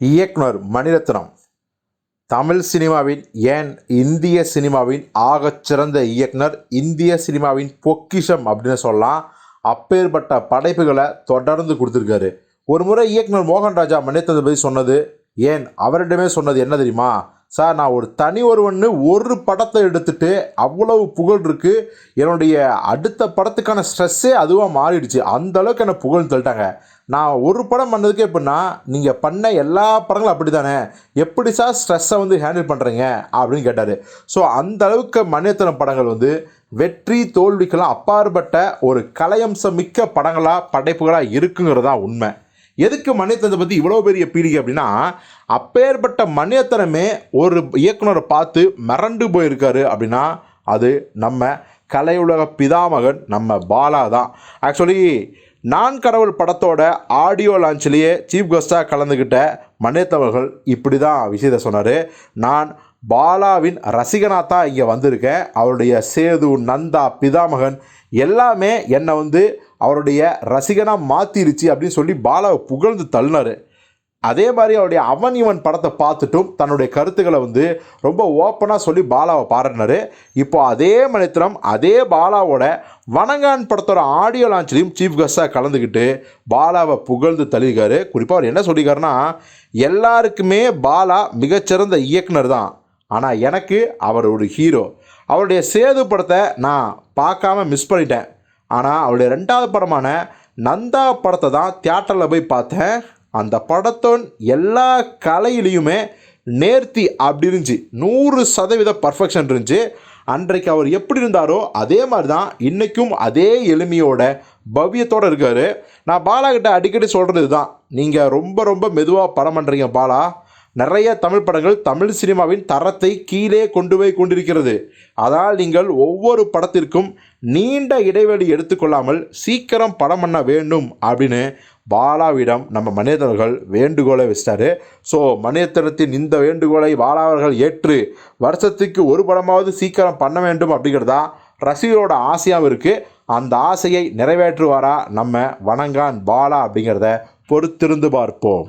இயக்குனர் மணிரத்னம். தமிழ் சினிமாவின் ஏன் இந்திய சினிமாவின் ஆகச்சிறந்த இயக்குனர் இந்திய சினிமாவின் பொக்கிஷம் அப்படின்னு சொல்லலாம். அப்பேற்பட்ட படைப்புகளை தொடர்ந்து கொடுத்துருக்காரு. ஒரு முறை இயக்குனர் மோகன் ராஜா மணிரத்னத்தை பற்றி சொன்னது ஏன் அவரிடமே சொன்னது என்ன தெரியுமா? சார் நான் ஒரு தனி ஒருவன்னு ஒரு படத்தை எடுத்துட்டு அவ்வளவு புகழ் இருக்கு. என்னுடைய அடுத்த படத்துக்கான ஸ்ட்ரெஸ்ஸே அதுவாக மாறிடுச்சு. அந்த அளவுக்கு என்னை புகழ் தள்ளிட்டாங்க. நான் ஒரு படம் பண்ணதுக்கு எப்படின்னா நீங்கள் பண்ண எல்லா படங்களும் அப்படி தானே எப்படி சார் ஸ்ட்ரெஸ்ஸை வந்து ஹேண்டில் பண்ணுறீங்க அப்படின்னு கேட்டார். ஸோ அந்த அளவுக்கு மணியத்தனம் படங்கள் வந்து வெற்றி தோல்விக்கெல்லாம் அப்பாற்பட்ட ஒரு கலையம்சம் மிக்க படங்களாக படைப்புகளாக இருக்குங்கிறது தான் உண்மை. எதுக்கு மணியத்தனத்தை பற்றி இவ்வளோ பெரிய பீடிகை அப்படின்னா அப்பேற்பட்ட மணியத்தனமே ஒரு இயக்குனரை பார்த்து மிரண்டு போயிருக்காரு அப்படின்னா அது நம்ம கலையுலக பிதாமகன் நம்ம பாலா தான். ஆக்சுவலி நான் கடவுள் படத்தோட ஆடியோ லான்ச்லேயே சீஃப் கெஸ்ட்டாக கலந்துக்கிட்ட மணிரத்னம் இப்படி தான் விஷயத்தை சொன்னார். நான் பாலாவின் ரசிகனாக தான் இங்கே வந்திருக்கேன். அவருடைய சேது நந்தா பிதாமகன் எல்லாமே என்னை வந்து அவருடைய ரசிகனாக மாற்றிருச்சு அப்படின்னு சொல்லி பாலாவை புகழ்ந்து தள்ளினார். அதே மாதிரி அவருடைய அவன் இவன் படத்தை பார்த்துட்டும் தன்னுடைய கருத்துக்களை வந்து ரொம்ப ஓப்பனாக சொல்லி பாலாவை பாராட்டினாரு. இப்போ அதே மனித்திரம் அதே பாலாவோட வணங்கான் படத்தோட ஆடியோ லான்ச்லேயும் சீஃப் கெஸ்டாக கலந்துக்கிட்டு பாலாவை புகழ்ந்து தள்ளியிருக்காரு. குறிப்பாக அவர் என்ன சொல்லியிருக்காருன்னா எல்லாருக்குமே பாலா மிகச்சிறந்த இயக்குனர் தான். ஆனால் எனக்கு அவர் ஒரு ஹீரோ அவருடைய சேது படத்தை நான் பார்க்காம மிஸ் பண்ணிட்டேன். ஆனால் அவருடைய ரெண்டாவது படமான நந்தா படத்தை தான் தியேட்டரில் போய் பார்த்தேன். அந்த படத்தோன் எல்லா கலையிலையுமே நேர்த்தி அப்படி இருந்துச்சு. நூறு சதவீத பர்ஃபெக்ஷன் இருந்துச்சு. அன்றைக்கு அவர் எப்படி இருந்தாரோ அதே மாதிரி தான் இன்றைக்கும் அதே எளிமையோட பவ்யத்தோடு இருக்கார். நான் பாலா கிட்ட அடிக்கடி சொல்கிறது தான் நீங்கள் ரொம்ப ரொம்ப மெதுவாக படம் பண்ணுறீங்க பாலா. நிறைய தமிழ் படங்கள் தமிழ் சினிமாவின் தரத்தை கீழே கொண்டு போய் கொண்டிருக்கிறது. அதனால் நீங்கள் ஒவ்வொரு படத்திற்கும் நீண்ட இடைவெளி எடுத்துக்கொள்ளாமல் சீக்கிரம் படம் பண்ண வேண்டும் அப்படின்னு பாலாவிடம் நம்ம மனிதர்கள் வேண்டுகோளை வச்சிட்டாரு. ஸோ மணிரத்னத்தின் இந்த வேண்டுகோளை பாலா அவர்கள் ஏற்று வருஷத்துக்கு ஒரு படமாவது சீக்கிரம் பண்ண வேண்டும் அப்படிங்கிறதா ரசிகரோட ஆசையாகவும் இருக்குது அந்த ஆசையை நிறைவேற்றுவாரா நம்ம வணங்கான் பாலா அப்படிங்கிறத பொறுத்திருந்து பார்ப்போம்.